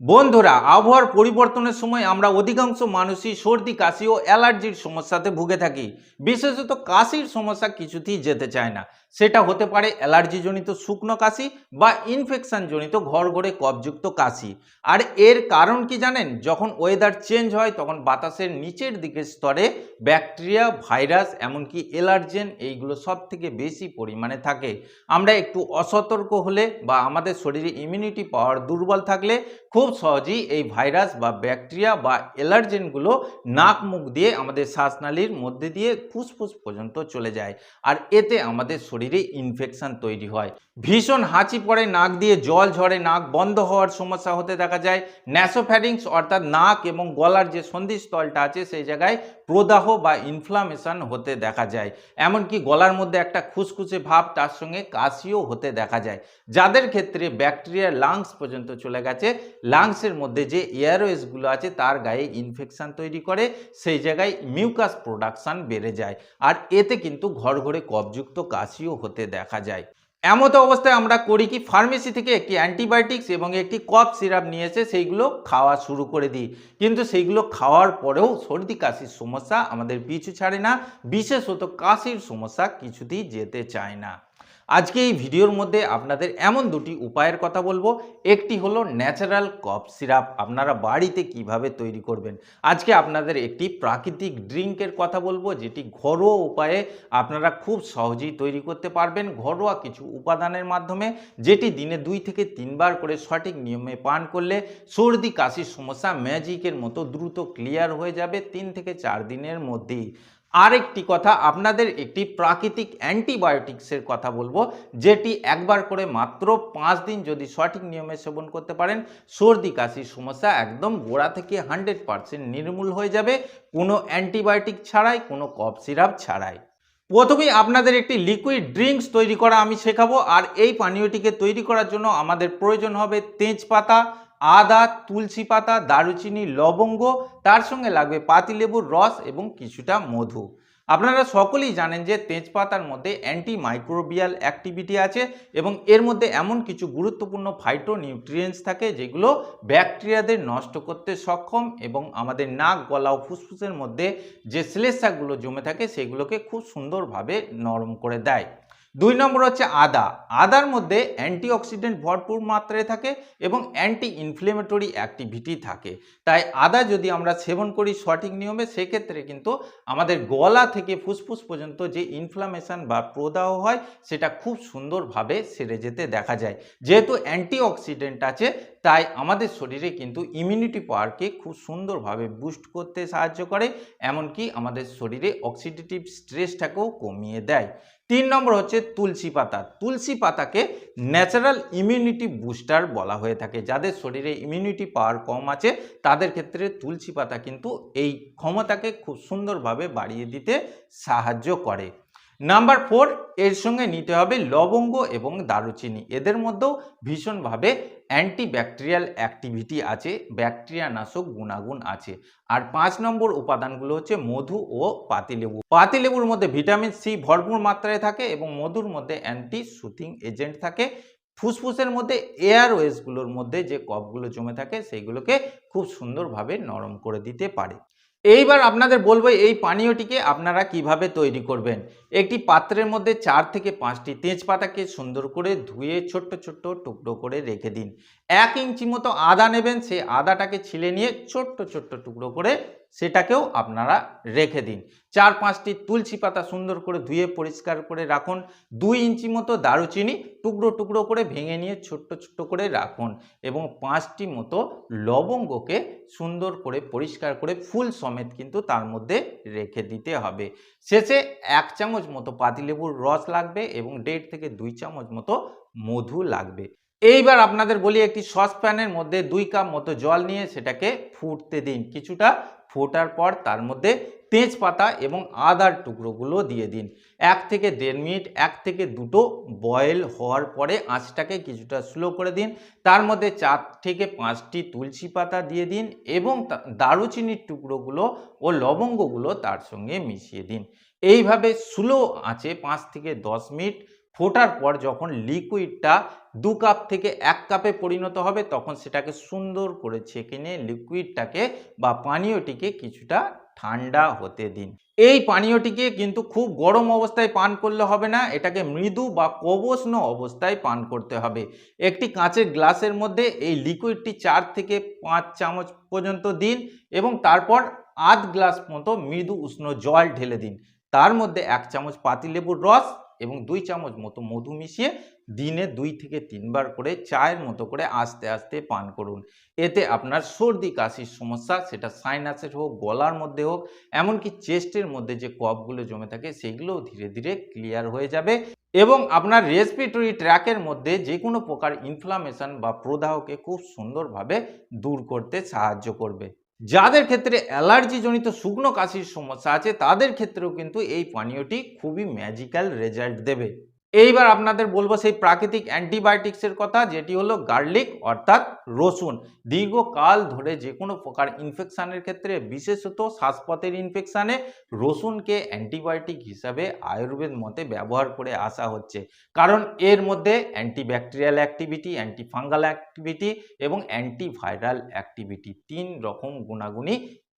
বন্ধুরা, আবহাওয়ার পরিবর্তনের সময় আমরা অধিকাংশ মানুষই সর্দি, কাশি ও অ্যালার্জির সমস্যাতে ভুগে থাকি। বিশেষত কাশির সমস্যা কিছুতেই যেতে চায় না। সেটা হতে পারে অ্যালার্জিজনিত শুকনো কাশি বা ইনফেকশনজনিত ঘর ঘরে কফযুক্ত কাশি। আর এর কারণ কি জানেন? যখন ওয়েদার চেঞ্জ হয়, তখন বাতাসের নিচের দিকের স্তরে ব্যাকটেরিয়া ভাইরাস এমনকি এলার্জেন এইগুলো সব থেকে বেশি পরিমাণে থাকে। আমরা একটু অসতর্ক হলে বা আমাদের শরীরে ইমিউনিটি পাওয়ার দুর্বল থাকলে খুব সহজেই এই ভাইরাস বা ব্যাকটেরিয়া বা এলার্জেনগুলো নাক মুখ দিয়ে আমাদের শ্বাসনালীর মধ্যে দিয়ে ফুসফুস পর্যন্ত চলে যায়। আর এতে আমাদের শরীরে ইনফেকশন তৈরি হয়। ভীষণ হাঁচি পড়ে, নাক দিয়ে জল ঝরে, নাক বন্ধ হওয়ার সমস্যা হতে দেখা যায়। ন্যাসোফ্যারিংস অর্থাৎ নাক এবং গলার যে সন্ধিস্থলটা আছে, সেই জায়গায় প্রদাহ বা ইনফ্লামেশন হতে দেখা যায়। এমনকি গলার মধ্যে একটা খুসখুসে ভাব, তার সঙ্গে কাশিও হতে দেখা যায়। যাদের ক্ষেত্রে ব্যাকটেরিয়া লাংস পর্যন্ত চলে গেছে লাংসের মধ্যে যে এয়ারওয়েজগুলো আছে, তার গায়ে ইনফেকশান তৈরি করে, সেই জায়গায় মিউকাস প্রোডাকশান বেড়ে যায়। আর এতে কিন্তু ঘর ঘরে কফযুক্ত কাশিও হতে দেখা যায়। এমতো অবস্থায় আমরা করি কি ফার্মেসি থেকে একটি অ্যান্টিবায়োটিক্স এবং একটি কফ সিরাপ নিয়ে এসে সেইগুলো খাওয়া শুরু করে দিই। কিন্তু সেইগুলো খাওয়ার পরেও সর্দি, কাশির সমস্যা আমাদের পিছু ছাড়ে না, বিশেষত কাশির সমস্যা কিছুতেই যেতে চায় না। আজকে এই ভিডিওর মধ্যে আপনাদের এমন দুটি উপায়ের কথা বলব। একটি হলো ন্যাচারাল কফ সিরাপ। আপনারা বাড়িতে কীভাবে তৈরি করবেন? আজকে আপনাদের একটি প্রাকৃতিক ড্রিঙ্কের কথা বলব, যেটি ঘরোয়া উপায়ে আপনারা খুব সহজেই তৈরি করতে পারবেন। ঘরোয়া কিছু উপাদানের মাধ্যমে, যেটি দিনে দুই থেকে তিনবার করে সঠিক নিয়মে পান করলে সর্দি, কাশির সমস্যা ম্যাজিকের মতো দ্রুত ক্লিয়ার হয়ে যাবে তিন থেকে চার দিনের মধ্যেই। আরেকটি কথা, আপনাদের একটি প্রাকৃতিক অ্যান্টিবায়োটিক্সের কথা বলব, যেটি একবার করে মাত্র পাঁচ দিন যদি সঠিক নিয়মে সেবন করতে পারেন, সর্দি, কাশির সমস্যা একদম গোড়া থেকে হান্ড্রেড পারসেন্ট নির্মূল হয়ে যাবে, কোনো অ্যান্টিবায়োটিক ছাড়াই, কোনো কফ সিরাপ ছাড়াই। প্রথমেই আপনাদের একটি লিকুইড ড্রিঙ্কস তৈরি করা আমি শেখাবো, আর এই পানীয়টিকে তৈরি করার জন্য আমাদের প্রয়োজন হবে তেজপাতা আদা, তুলসী পাতা, দারুচিনি, লবঙ্গ, তার সঙ্গে লাগবে পাতিলেবুর রস এবং কিছুটা মধু। আপনারা সকলেই জানেন যে তেজপাতার মধ্যে অ্যান্টি মাইক্রোবিয়াল অ্যাক্টিভিটি আছে এবং এর মধ্যে এমন কিছু গুরুত্বপূর্ণ ফাইটো নিউট্রিয়েন্টস থাকে যেগুলো ব্যাকটেরিয়াদের নষ্ট করতে সক্ষম এবং আমাদের নাক, গলা ও ফুসফুসের মধ্যে যে শ্লেষাগুলো জমে থাকে সেগুলোকে খুব সুন্দরভাবে নরম করে দেয়। দুই নম্বর হচ্ছে আদা। আদার মধ্যে অ্যান্টিঅক্সিডেন্ট ভরপুর মাত্রায় থাকে এবং অ্যান্টি ইনফ্লেমেটরি অ্যাক্টিভিটি থাকে। তাই আদা যদি আমরা সেবন করি সঠিক নিয়মে, সেক্ষেত্রে কিন্তু আমাদের গলা থেকে ফুসফুস পর্যন্ত যে ইনফ্লামেশন বা প্রদাহ হয়, সেটা খুব সুন্দরভাবে সেরে যেতে দেখা যায়। যেহেতু অ্যান্টিঅক্সিডেন্ট আছে, তাই আমাদের শরীরে কিন্তু ইমিউনিটি পাওয়ারকে খুব সুন্দরভাবে বুস্ট করতে সাহায্য করে, এমনকি আমাদের শরীরে অক্সিডেটিভ স্ট্রেসটাকেও কমিয়ে দেয়। তিন নম্বর হচ্ছে তুলসী পাতা। তুলসী পাতাকে ন্যাচারাল ইমিউনিটি বুস্টার বলা হয়ে থাকে। যাদের শরীরে ইমিউনিটি পাওয়ার কম আছে, তাদের ক্ষেত্রে তুলসী পাতা কিন্তু এই ক্ষমতাকে খুব সুন্দরভাবে বাড়িয়ে দিতে সাহায্য করে। নাম্বার ফোর এর সঙ্গে নিতে হবে লবঙ্গ এবং দারুচিনি। এদের মধ্যেও ভীষণভাবে অ্যান্টিব্যাকটেরিয়াল অ্যাক্টিভিটি আছে ব্যাকটেরিয়া নাশক গুণাগুণ আছে। আর পাঁচ নম্বর উপাদানগুলো হচ্ছে মধু ও পাতিলেবু। পাতিলেবুর মধ্যে ভিটামিন সি ভরপুর মাত্রায় থাকে এবং মধুর মধ্যে অ্যান্টি সুথিং এজেন্ট থাকে। ফুসফুসের মধ্যে এয়ারওয়েজগুলোর মধ্যে যে কপগুলো জমে থাকে সেইগুলোকে খুব সুন্দরভাবে নরম করে দিতে পারে। এইবার আপনাদের বলব এই পানীয়টিকে আপনারা কীভাবে তৈরি করবেন। একটি পাত্রের মধ্যে চার থেকে পাঁচটি তেজপাতাকে সুন্দর করে ধুয়ে ছোট্ট ছোট্ট টুকরো করে রেখে দিন। এক ইঞ্চি মতো আদা নেবেন, সেই আদাটাকে ছিলে নিয়ে ছোট্ট ছোট্ট টুকরো করে সেটাকেও আপনারা রেখে দিন। চার পাঁচটি তুলসী পাতা সুন্দর করে ধুয়ে পরিষ্কার করে রাখুন। দুই ইঞ্চি মতো দারুচিনি টুকরো টুকরো করে ভেঙে নিয়ে ছোট্ট ছোট্ট করে রাখুন এবং পাঁচটি মতো লবঙ্গকে সুন্দর করে পরিষ্কার করে ফুল সমেত কিন্তু তার মধ্যে রেখে দিতে হবে। শেষে এক চামচ মতো পাতিলেবুর রস লাগবে এবং দেড় থেকে দুই চামচ মতো মধু লাগবে। এইবার আপনাদের বলি একটি সসপ্যানের মধ্যে দুই কাপ মতো জল নিয়ে সেটাকে ফুটতে দিন। কিছুটা ফোটার পর তার মধ্যে তেজপাতা এবং আদার টুকরোগুলো দিয়ে দিন। এক থেকে দেড় মিনিট, এক থেকে দুটো বয়েল হওয়ার পরে আঁচটাকে কিছুটা স্লো করে দিন। তার মধ্যে চার থেকে পাঁচটি তুলসী পাতা দিয়ে দিন এবং দারুচিনির টুকরোগুলো ও লবঙ্গগুলো তার সঙ্গে মিশিয়ে দিন। এইভাবে স্লো আঁচে পাঁচ থেকে দশ মিনিট ফোটার পর যখন লিকুইডটা দু কাপ থেকে এক কাপে পরিণত হবে, তখন সেটাকে সুন্দর করে ছেঁকে নিয়ে লিকুইডটাকে বা পানীয়টিকে কিছুটা ঠান্ডা হতে দিন। এই পানীয়টিকে কিন্তু খুব গরম অবস্থায় পান করলে হবে না, এটাকে মৃদু বা কবষ্ণ অবস্থায় পান করতে হবে। একটি কাঁচের গ্লাসের মধ্যে এই লিকুইডটি চার থেকে পাঁচ চামচ পর্যন্ত দিন এবং তারপর আধ গ্লাস মতো মৃদু উষ্ণ জল ঢেলে দিন। তার মধ্যে এক চামচ পাতিলেবুর রস এবং দুই চামচ মতো মধু মিশিয়ে দিনে দুই থেকে তিনবার করে চায়ের মতো করে আস্তে আস্তে পান করুন। এতে আপনার সর্দি, কাশির সমস্যা, সেটা সাইনাসের হোক, গলার মধ্যে হোক, এমনকি চেস্টের মধ্যে যে কফগুলো জমে থাকে, সেগুলোও ধীরে ধীরে ক্লিয়ার হয়ে যাবে এবং আপনার রেসপিরেটরি ট্র্যাকের মধ্যে যে কোনো প্রকার ইনফ্লামেশন বা প্রদাহকে খুব সুন্দরভাবে দূর করতে সাহায্য করবে। যাদের ক্ষেত্রে অ্যালার্জিজনিত শুকনো কাশির সমস্যা আছে, তাদের ক্ষেত্রেও কিন্তু এই পানীয়টি খুবই ম্যাজিক্যাল রেজাল্ট দেবে। এইবার আপনাদের বলব সেই প্রাকৃতিক অ্যান্টিবায়োটিক্সের কথা, যেটি হলো গার্লিক অর্থাৎ রসুন। দীর্ঘকাল ধরে যে কোনো প্রকার ইনফেকশানের ক্ষেত্রে, বিশেষত শ্বাসপথের ইনফেকশানে, রসুনকে অ্যান্টিবায়োটিক হিসাবে আয়ুর্বেদ মতে ব্যবহার করে আসা হচ্ছে। কারণ এর মধ্যে অ্যান্টিব্যাকটেরিয়াল অ্যাক্টিভিটি, অ্যান্টিফাঙ্গাল অ্যাক্টিভিটি এবং অ্যান্টিভাইরাল অ্যাক্টিভিটি, তিন রকম গুণাগুণই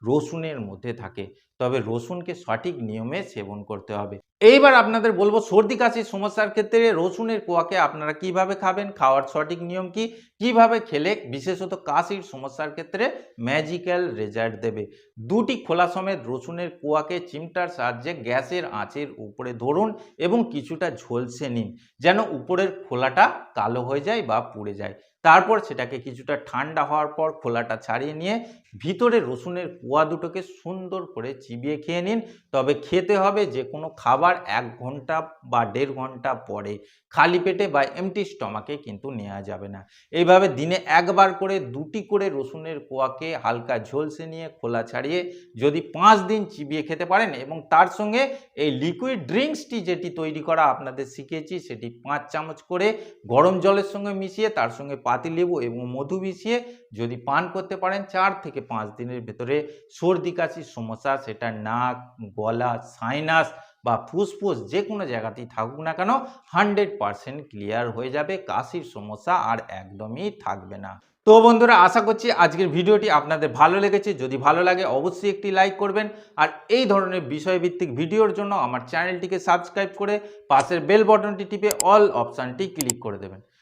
রসুনের মধ্যে থাকে। তবে রসুনকে সঠিক নিয়মে সেবন করতে হবে। এইবার আপনাদের বলব, সর্দি কাশির সমস্যার ক্ষেত্রে রসুনের কোয়াকে আপনারা কীভাবে খাবেন? খাওয়ার সঠিক নিয়ম কি? কীভাবে খেলে? বিশেষত কাশির সমস্যার ক্ষেত্রে ম্যাজিক্যাল রেজাল্ট দেবে। দুটি খোলা সমেত রসুনের কোয়াকে চিমটার সাহায্যে গ্যাসের আঁচের উপরে ধরুন এবং কিছুটা ঝলসে নিন, যেন উপরের খোলাটা কালো হয়ে যায় বা পুড়ে যায়। তারপর সেটাকে কিছুটা ঠান্ডা হওয়ার পর খোলাটা ছাড়িয়ে নিয়ে ভিতরে রসুনের কুয়া দুটোকে সুন্দর করে চিবিয়ে খেয়ে নিন। তবে খেতে হবে যে কোনো খাবার এক ঘণ্টা বা দেড় ঘণ্টা পরে। খালি পেটে বা এমটি স্টমাকে কিন্তু নেওয়া যাবে না। এইভাবে দিনে একবার করে দুটি করে রসুনের কোয়াকে হালকা ঝলসে নিয়ে খোলা ছাড়িয়ে যদি পাঁচ দিন চিবিয়ে খেতে পারেন এবং তার সঙ্গে এই লিকুইড ড্রিঙ্কসটি যেটি তৈরি করা আপনাদের শিখিয়েছি সেটি পাঁচ চামচ করে গরম জলের সঙ্গে মিশিয়ে তার সঙ্গে পাতিলেবু এবং মধু মিশিয়ে যদি পান করতে পারেন, চার থেকে পাঁচ দিনের ভেতরে সর্দি কাশির সমস্যা, সেটা নাক, গলা সাইনাস বা ফুসফুস যে কোনো জায়গাতেই থাকুক না কেন হান্ড্রেড পারসেন্ট ক্লিয়ার হয়ে যাবে, কাশির সমস্যা আর একদমই থাকবে না। তো বন্ধুরা, আশা করছি আজকের ভিডিওটি আপনাদের ভালো লেগেছে। যদি ভালো লাগে, অবশ্যই একটি লাইক করবেন। আর এই ধরনের বিষয়ভিত্তিক ভিডিওর জন্য আমার চ্যানেলটিকে সাবস্ক্রাইব করে পাশের বেল বটনটি টিপে অল অপশানটি ক্লিক করে দেবেন।